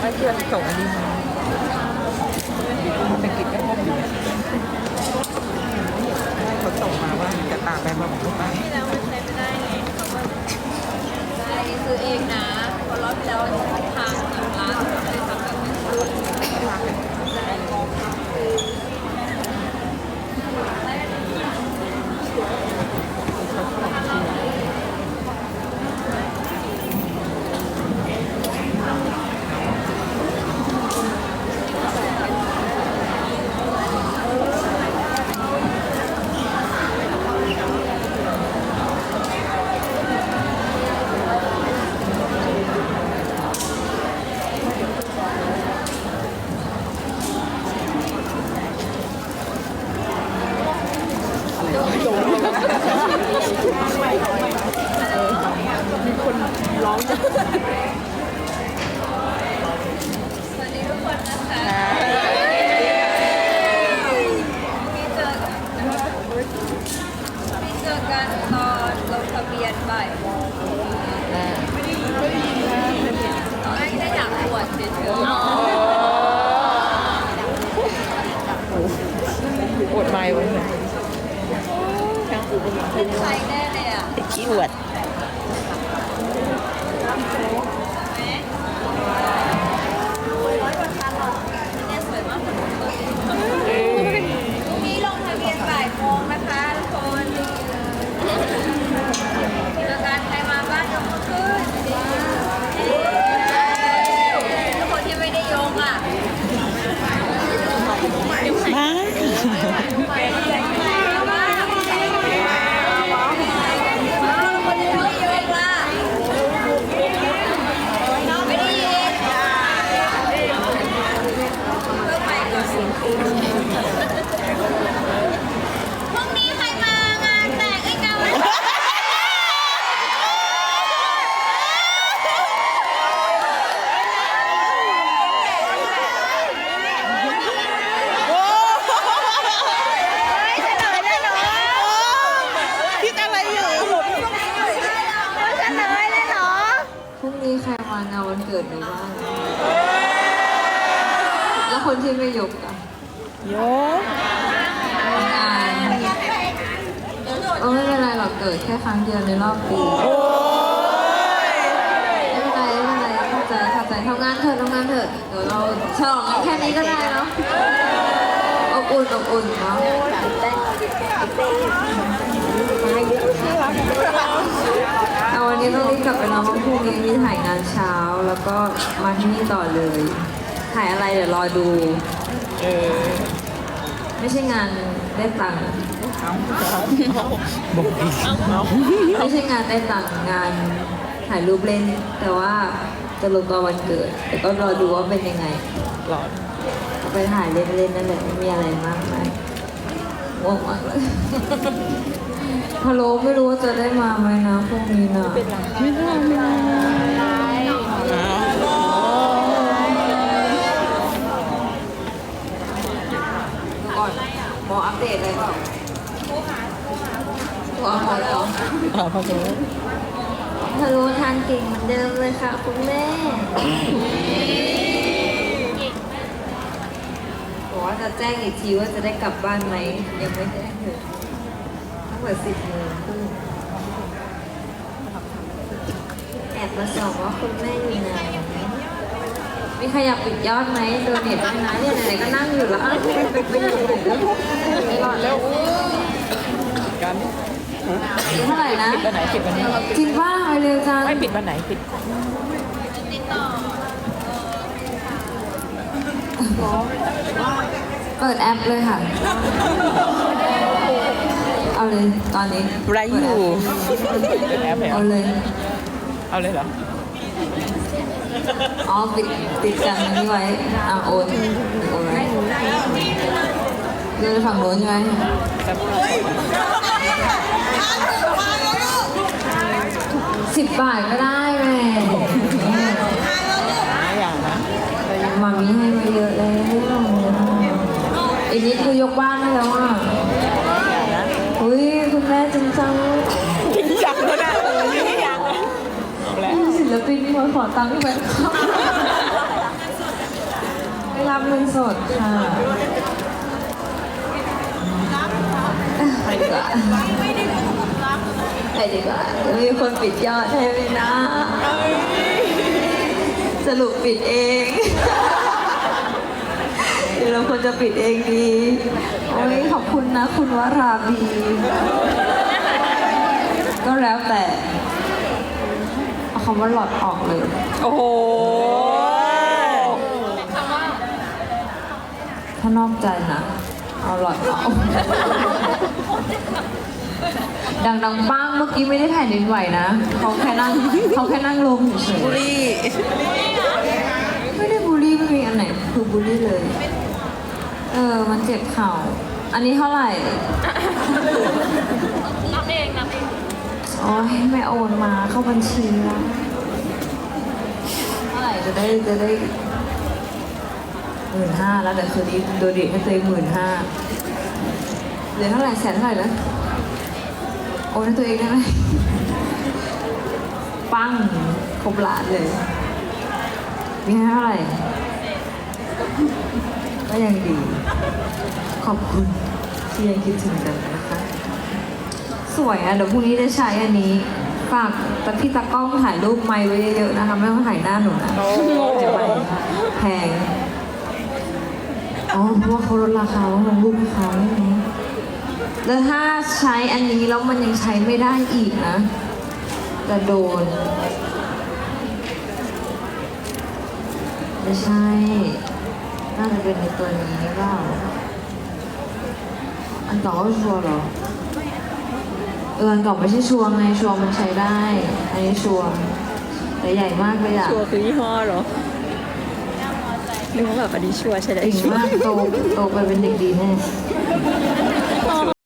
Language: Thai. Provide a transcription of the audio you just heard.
ไม่เพื่อนส่งอันนี้มาภาษาอังกฤษก็พบอยู่เนี่ยให้เขาส่งมาว่าจะตามไปมาบอกลูกไปที่แล้วมันใช้ไม่ได้ไงเขาก็ใช้ซื้อเองนะพอรอบที่แล้วทางทางร้านเขาไม่ได้ทำแบบนั้นสวัสดีทุกคนนะคะมีเจอมีเจอกันตอนลงทะเบียนบ่ายโมงตอนแรกแค่อยากบวชเฉย ปว ดไม้ไว้เลยๆเป็นใครแน่เลยอะขี้อวดเนี่ยสวยมากคนพรุ่งนี้ลงทะเบียนบ่ายโมงนะคะทุกคนเจอกันใครมาบ้านยกมือขึ้นทุกคนที่ไม่ได้ยกอะ มา พรุ่งนี้ใครมางานแต่งไอ้เกา คิดอะไรอยู่ พรุ่งนี้ใครมางานวันเกิดหนูบ้างแล้วคนที่ไม่ยกอะโยกงานเออไม่เป็นไรหรอกเกิดแค่ครั้งเดียวในรอบปีโอ้ยไม่เป็นไรไม่เป็นไรเข้าใจเข้าใจทำงานเถอะทำงานเถอะเดี๋ยวเราฉลองกันแค่นี้ก็ได้เนาะอบอุ่นอบอุ่นเนาะเอาวันนี้ต้อง วันอนเพราะพรุ่งนี้มีถ่ายงานเช้าแล้วก็มาที่นี่ต่อเลย ถ่ายอะไรเดี๋ยวรอดู เออ ไม่ใช่งานได้ตังค์เอาเอาบอกอีกไม่ใช่งานได้ตังค์งานถ่ายรูปเล่น แต่ว่าจะลงตอนวันเกิด แต่ก็รอดูว่าเป็นยังไงหลอนเอาไปถ่ายเล่นๆนั่นแหละไม่มีอะไรมากมายง่วงมากเลย ฮัลโหลไม่รู้ว่าจะได้มาไหมนะพรุ่งนี้นะไม่ได้ไม่ได้เอาก่อนหมออัปเดตอะไรเปล่าหมอหมอแล้วเอาพอรู้ฮัลโหลทานเก่งเหมือนเดิมเลยค่ะคุณแม่บอกว่าจะแจ้งอีกทีว่าจะได้กลับบ้านไหมยังไม่แจ้งเลย ตั้งแต่สิบโมงครึ่งแอบมาส่องว่าคุณแม่อยู่ไหนมีใครอยากปิดยอดไหมโดเนทได้นะเนี่ยไหนๆก็นั่งอยู่แล้วอ้าวไปอยู่ไหนแล้วไปรอดแล้วกันเท่าไหร่นะปิดวันไหนปิดวันนี้จริงว่าไปเร็วจังไม่ปิดวันไหนปิดเปิดแอปเลยค่ะ เอาเลยตอนนี้ไรอยู่ เป็นแอปแล้วเอาเลย เอาเลยเหรอ อ๋อปิดติดกันอันนี้ไว้อะโอนโอนไว้เดินไปฝั่งโน้นใช่ไหมสิบบาทก็ได้แม่ไม่อย่างนะมามีให้มาเยอะแล้วอีกนิดคือยกบ้านได้แล้วอะ อุ้ยคุณแม่จริงจังจริงจังเลยนะไม่อย่างแล้วศิลปินมีคนขอตังค์พี่ไปรับเงินสดค่ะไปดีกว่าไปดีกว่าเดี๋ยวมีคนปิดยอดให้ไหมนะ สรุปปิดเอง เดี๋ยวเราควรจะปิดเองดีโอ้ยขอบคุณนะ คุณวราบี ก็แล้วแต่เอาคำว่าหลอดออกเลย โอ้โหถ้านอกใจนะ เอาหลอดออกดังดังๆป้างเมื่อกี้ไม่ได้แผ่นดินไหวนะเขาแค่นั่งเขาแค่นั่งลงเฉยบุรีๆไม่ได้บูลลี่ไม่มีอันไหนคือบูลลี่เลย เออ มันเจ็บเข่า อันนี้เท่าไหร่ นับเองนับเองโอ้ยไม่โอนมาเข้าบัญชีแล้วเท่าไหร่จะได้จะได้หมื่นห้าแล้วแต่คืนนี้โดเด็กให้ตัวเองหมื่นห้าเหลือเท่าไหร่แสนเท่าไหร่แล้วโอนให้ตัวเองได้ไหมปังครบล้านเลยมีให้เท่าไหร่ ก็ยังดี ขอบคุณที่ยังคิดถึงกันนะคะ สวยอะเดี๋ยวพรุ่งนี้จะใช้อันนี้ ฝากแต่พี่ตากล้องถ่ายรูปไม้ไว้เยอะๆนะคะ ไม่ต้องถ่ายหน้าหนูนะเดี๋ยวไปแพง อ๋อ เพราะว่าเขาลดราคาว่าลงรูปให้เขาใช่ไหมแล้วถ้าใช้อันนี้แล้วมันยังใช้ไม่ได้อีกนะ จะโดนไม่ใช่ น่าจะเป็นในตัวนี้เปล่าอันต่อก็ชัวร์เหรอ เอออันก่อนไม่ใช่ชัวร์ไงชัวร์มันใช้ได้ อันนี้ชัวร์แต่ใหญ่มากเลยอะชัวร์คือยี่ห้อเหรอนึกว่าแบบอันนี้ชัวร์ใช่ได้เก่งชัวร์มากโตโตไปเป็นเด็กดีแน่เ